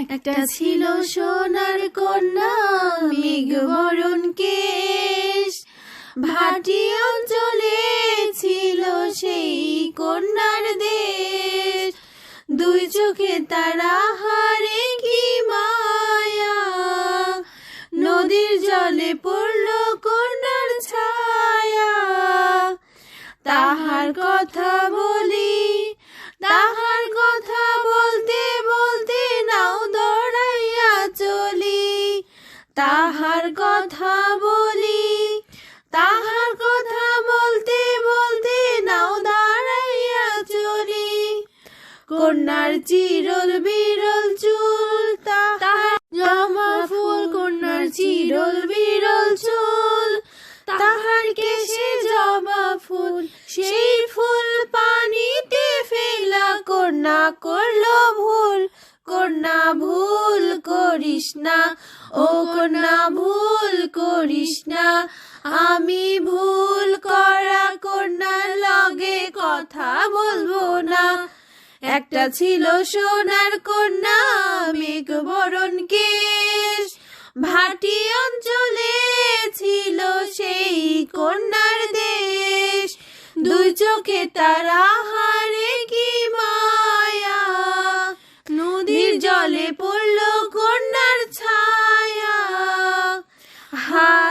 একটা ছিল সোনার কন্যা, মেঘ বরণ কেশ। ভাটি অঞ্চলে ছিল সেই কন্যার দেশ। দুই চোখে তারা হারে কি মায়া। নদীর জলে পড়ল কন্যার ছায়া। তাহার কথা তাহার কথা বলি, তাহার কথা বলতে বলতে নাও দাঁড়াইয়া চলি। কন্যার চিরল বিরল চুল তাহার জমা ফুল, কন্যার চিরল বিরল চুল, তাহার কেশে জবা ফুল, সেই ফুল পানিতে ফেলা কন্যা করল ভুল, কন্যা ভুল করিস না। ও কন্যা ভুল করিস না। আমি ভুল করা কন্যার লগে কথা বলব না। একটা ছিল সোনার কন্যা, মেঘ বরণ কেশ। ভাটি অঞ্চলে ছিল সেই কন্যার দেশ। দুই চোখে তারা হারে কি মায়া। নদীর জলে পড়ল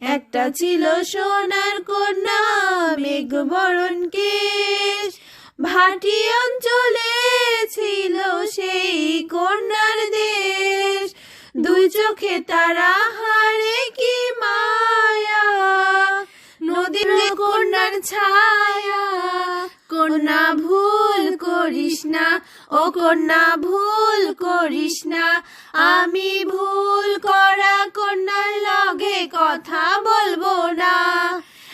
একটা ছিল সোনার কন্যা, মেঘ বরণ কেশ। ভাটি অঞ্চলে ছিল সেই কন্যার দেশ। দুই চোখে তারা হারে কি মায়া। নদীর কন্যার ছায়া, কন্যা ভুল করিস না, ও কন্যা ভুল করিস না। আমি ভুল করা কথা বলব না।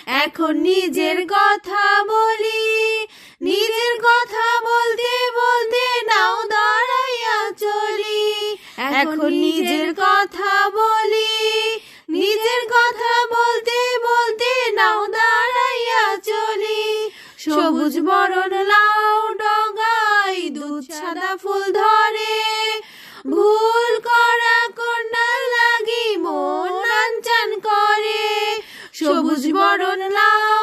এখন নিজের কথা বলি। নিজের কথা বলতে বলতে নাও দাঁড়াইয়া চলি। এখন নিজের কথা বলি। নিজের কথা বলতে বলতে নাও দাঁড়াইয়া চলি। সবুজ বরণ লাউ ডগাই দুধ, সাদা ফুল সবুজ বরণ লাউ